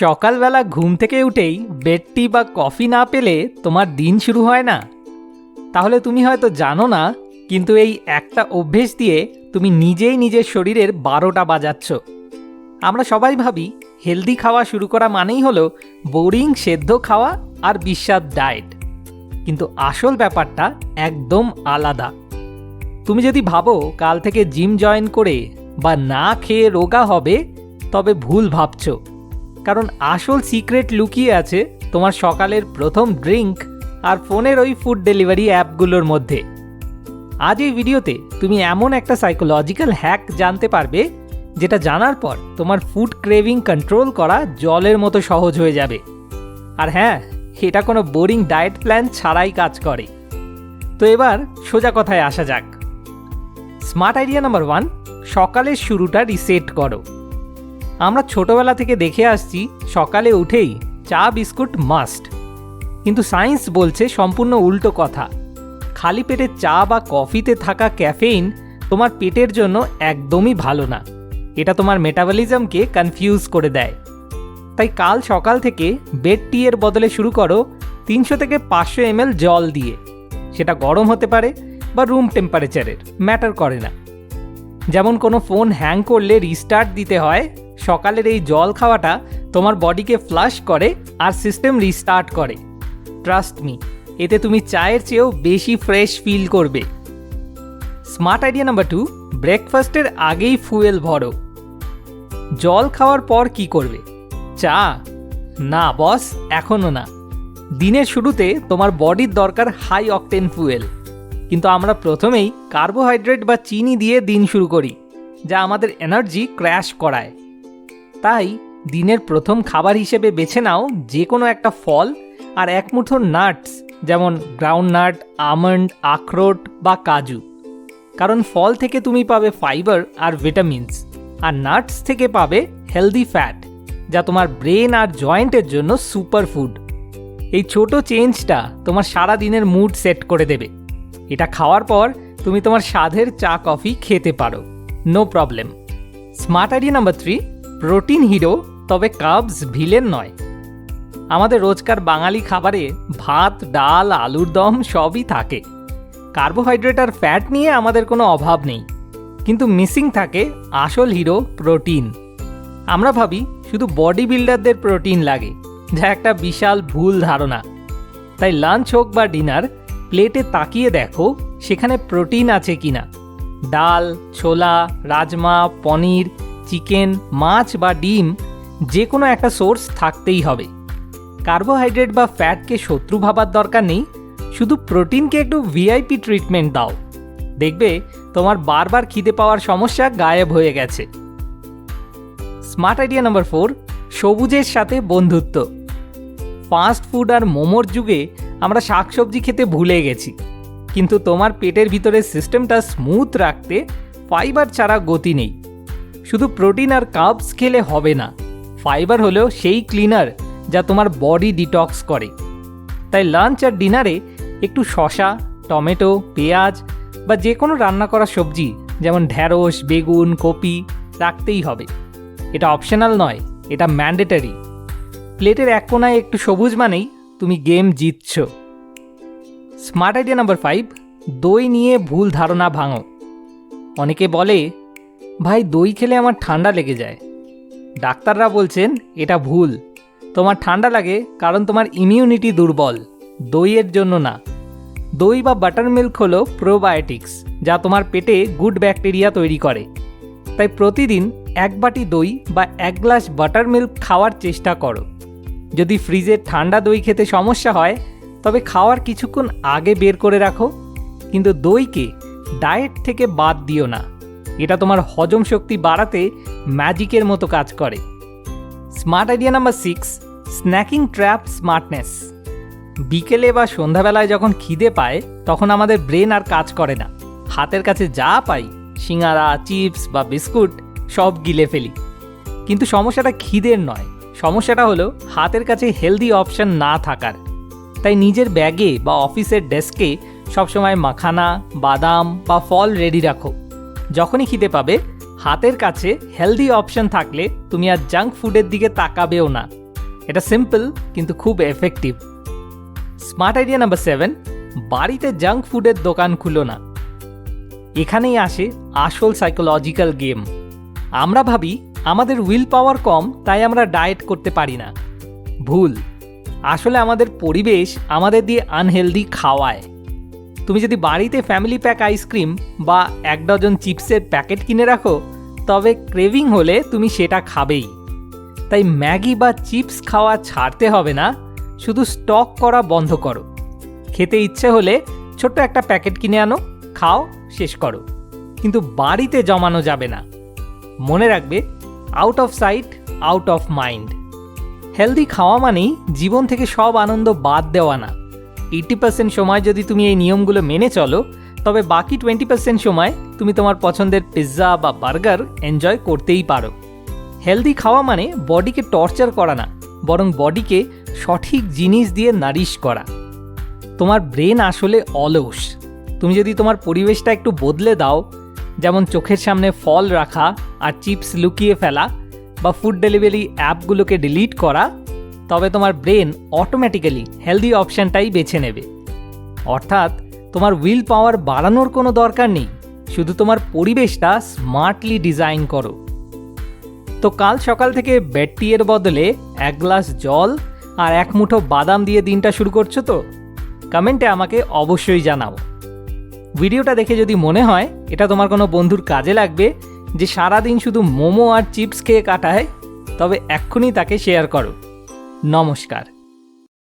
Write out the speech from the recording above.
সকালবেলা ঘুম থেকে উঠেই বেড টি বা কফি না পেলে তোমার দিন শুরু হয় না। তাহলে তুমি হয়তো জানো না, কিন্তু এই একটা অভ্যেস দিয়ে তুমি নিজেই নিজের শরীরের বারোটা বাজাচ্ছ। আমরা সবাই ভাবি হেলদি খাওয়া শুরু করা মানেই হলো বোরিং সেদ্ধ খাওয়া আর বিস্বাদ ডায়েট কিন্তু আসল ব্যাপারটা একদম আলাদা। তুমি যদি ভাবো কাল থেকে জিম জয়েন করে বা না খেয়ে রোগা হবে, তবে ভুল ভাবছ। কারণ আসল সিক্রেট লুকিয়ে আছে তোমার সকালের প্রথম ড্রিঙ্ক আর ফোনের ওই ফুড ডেলিভারি অ্যাপগুলোর মধ্যে। আজ এই ভিডিওতে তুমি এমন একটা সাইকোলজিক্যাল হ্যাক জানতে পারবে, যেটা জানার পর তোমার ফুড ক্রেভিং কন্ট্রোল করা জলের মতো সহজ হয়ে যাবে। আর হ্যাঁ এটা কোনো বোরিং ডায়েট প্ল্যান ছাড়াই কাজ করে। তো এবার সোজা কথায় আসা যাক। স্মার্ট আইডিয়া নাম্বার ওয়ান সকালের শুরুটা রিসেট করো। আমরা ছোটবেলা থেকে দেখে আসছি, সকালে উঠেই চা বিস্কুট মাস্ট। কিন্তু সায়েন্স বলছে সম্পূর্ণ উল্টো কথা। খালি পেটে চা বা কফিতে থাকা ক্যাফেইন তোমার পেটের জন্য একদমই ভালো না। এটা তোমার মেটাবলিজমকে কনফিউজ করে দেয়। তাই কাল সকাল থেকে বেড টি এর বদলে শুরু করো তিনশো থেকে পাঁচশো এমএল জল দিয়ে। সেটা গরম হতে পারে বা রুম টেম্পারেচারের, ম্যাটার করে না। যেমন কোনো ফোন হ্যাং করলে রিস্টার্ট দিতে হয় সকালের এই জল খাওয়াটা তোমার বডিকে ফ্লাশ করে আর সিস্টেম রিস্টার্ট করে। ট্রাস্ট মি এতে তুমি চায়ের চেয়েও বেশি ফ্রেশ ফিল করবে। স্মার্ট আইডিয়া নাম্বার টু ব্রেকফাস্টের আগেই ফুয়েল ভরো। জল খাওয়ার পর কি করবে? চা? না বস এখনও না। দিনের শুরুতে তোমার বডির দরকার হাই অকটেন ফুয়েল কিন্তু আমরা প্রথমেই কার্বোহাইড্রেট বা চিনি দিয়ে দিন শুরু করি, যা আমাদের এনার্জি ক্র্যাশ করায়। তাই দিনের প্রথম খাবার হিসেবে বেছে নাও যে কোনো একটা ফল আর এক মুঠো নাটস যেমন গ্রাউন্ড নাট আমন্ড আখরোট বা কাজু। কারণ ফল থেকে তুমি পাবে ফাইবার আর ভিটামিনস আর নাটস থেকে পাবে হেলদি ফ্যাট যা তোমার ব্রেন আর জয়েন্টের জন্য সুপার ফুড এই ছোট চেঞ্জটা তোমার সারা দিনের মুড সেট করে দেবে। এটা খাওয়ার পর তুমি তোমার স্বাদের চা কফি খেতে পারো। No problem smart idea number three protein hero, তবে কাবস ভিলেন নয়। আমাদের রোজকার বাঙালি খাবারে ভাত, ডাল, আলুর দম সবই থাকে। কার্বোহাইড্রেট আর ফ্যাট নিয়ে আমাদের কোনো অভাব নেই। কিন্তু মিসিং থাকে আসল হিরো প্রোটিন। আমরা ভাবি শুধু বডি বিল্ডারদের প্রোটিন লাগে, যা একটা বিশাল ভুল ধারণা। তাই লাঞ্চ হোক বা ডিনার, প্লেটে তাকিয়ে দেখো সেখানে প্রোটিন আছে কিনা। ডাল, ছোলা, রাজমা, পনির চিকেন, মাছ বা ডিম যে কোনো একটা সোর্স থাকতেই হবে। কার্বোহাইড্রেট বা ফ্যাটকে শত্রু ভাবার দরকার নেই, শুধু প্রোটিনকে একটু ভিআইপি ট্রিটমেন্ট দাও। দেখবে, তোমার বারবার খিদে পাওয়ার সমস্যা গায়েব হয়ে গেছে। স্মার্ট আইডিয়া নম্বর ফোর, সবুজের সাথে বন্ধুত্ব। ফাস্ট ফুড আর মোমোর যুগে আমরা শাকসবজি খেতে ভুলে গেছি। কিন্তু তোমার পেটের ভিতরের সিস্টেমটা স্মুথ রাখতে ফাইবার ছাড়া গতি নেই। শুধু প্রোটিন আর কার্বস খেলে হবে না। ফাইবার হলেও সেই ক্লিনার যা তোমার বডি ডিটক্স করে। তাই লাঞ্চ আর ডিনারে একটু শশা টমেটো, পেঁয়াজ বা যে কোনো রান্না করা সবজি, যেমন ঢ্যাঁড়স, বেগুন, কপি রাখতেই হবে। এটা অপশনাল নয়, এটা ম্যান্ডেটারি। প্লেটের এক কোনায় একটু সবুজ মানেই তুমি গেম জিতছ। স্মার্ট আইডিয়া নাম্বার ফাইভ, দই নিয়ে ভুল ধারণা ভাঙো। অনেকে বলে ভাই দই খেলে আমার ঠান্ডা লেগে যায়। ডাক্তাররা বলছেন এটা ভুল। তোমার ঠান্ডা লাগে কারণ তোমার ইমিউনিটি দুর্বল। দইয়ের জন্য না। দই বা বাটার মিল্ক হলো প্রোবায়োটিক্স যা তোমার পেটে গুড ব্যাকটেরিয়া তৈরি করে। তাই প্রতিদিন এক বাটি দই বা এক গ্লাস বাটার মিল্ক খাওয়ার চেষ্টা করো। যদি ফ্রিজে ঠান্ডা দই খেতে সমস্যা হয়, তবে খাওয়ার কিছুক্ষণ আগে বের করে রাখো। কিন্তু দইকে ডায়েট থেকে বাদ দিও না। এটা তোমার হজম শক্তি বাড়াতে ম্যাজিকের মতো কাজ করে। Smart idea number six snacking trap smartness বিকেলে বা সন্ধ্যাবেলায় যখন খিদে পায়, তখন আমাদের ব্রেন আর কাজ করে না। হাতের কাছে যা পাই, সিঙ্গারা চিপস বা বিস্কুট, সব গিলে ফেলি। কিন্তু সমস্যাটা খিদের নয়। সমস্যাটা হলো, হাতের কাছে হেলদি অপশান না থাকার। তাই নিজের ব্যাগে বা অফিসের ডেস্কে সবসময় মাখানা, বাদাম বা ফল রেডি রাখো। যখনই খিদে পাবে, হাতের কাছে হেলদি অপশন থাকলে তুমি আর জাঙ্ক ফুডের দিকে তাকাবেও না। এটা সিম্পল কিন্তু খুব effective smart idea number seven বাড়িতে জাঙ্ক ফুডের দোকান খুলো না। এখানেই আসে আসল সাইকোলজিক্যাল গেম আমরা ভাবি আমাদের উইল পাওয়ার কম, তাই আমরা ডায়েট করতে পারি না। ভুল। আসলে আমাদের পরিবেশ আমাদের দিয়ে আনহেলদি খাওয়ায়। তুমি যদি বাড়িতে ফ্যামিলি প্যাক আইসক্রিম বা এক ডজন চিপসের প্যাকেট কিনে রাখো, তবে ক্রেভিং হলে তুমি সেটা খাবেই। তাই ম্যাগি বা চিপস খাওয়া ছাড়তে হবে না, শুধু স্টক করা বন্ধ করো। খেতে ইচ্ছে হলে ছোট্ট একটা প্যাকেট কিনে আনো, খাও, শেষ করো। কিন্তু বাড়িতে জমানো যাবে না। মনে রাখবে out of sight out of mind healthy খাওয়া মানেই জীবন থেকে সব আনন্দ বাদ দেওয়া না। এইটি পার্সেন্ট সময় যদি তুমি এই নিয়মগুলো মেনে চলো, তবে বাকি টোয়েন্টি পার্সেন্ট সময় তুমি তোমার পছন্দের পিৎজা বা বার্গার এনজয় করতেই পারো। হেলদি খাওয়া মানে বডিকে টর্চার করা না, বরং বডিকে সঠিক জিনিস দিয়ে নারিশ করা। তোমার ব্রেন আসলে অলস। তুমি যদি তোমার পরিবেশটা একটু বদলে দাও, যেমন চোখের সামনে ফল রাখা আর চিপস লুকিয়ে ফেলা বা ফুড ডেলিভারি অ্যাপগুলোকে ডিলিট করা তবে তোমার ব্রেন অটোমেটিক্যালি হেলদি অপশানটাই বেছে নেবে। অর্থাৎ তোমার উইল পাওয়ার বাড়ানোর কোনো দরকার নেই, শুধু তোমার পরিবেশটা স্মার্টলি ডিজাইন করো। তো কাল সকাল থেকে বেড টিয়ের বদলে এক গ্লাস জল আর এক মুঠো বাদাম দিয়ে দিনটা শুরু করছ তো? কমেন্টে আমাকে অবশ্যই জানাও। ভিডিওটা দেখে যদি মনে হয়, এটা তোমার কোনো বন্ধুর কাজে লাগবে যে সারাদিন শুধু মোমো আর চিপস খেয়ে কাটায়, তবে এক্ষুনি তাকে শেয়ার করো। নমস্কার।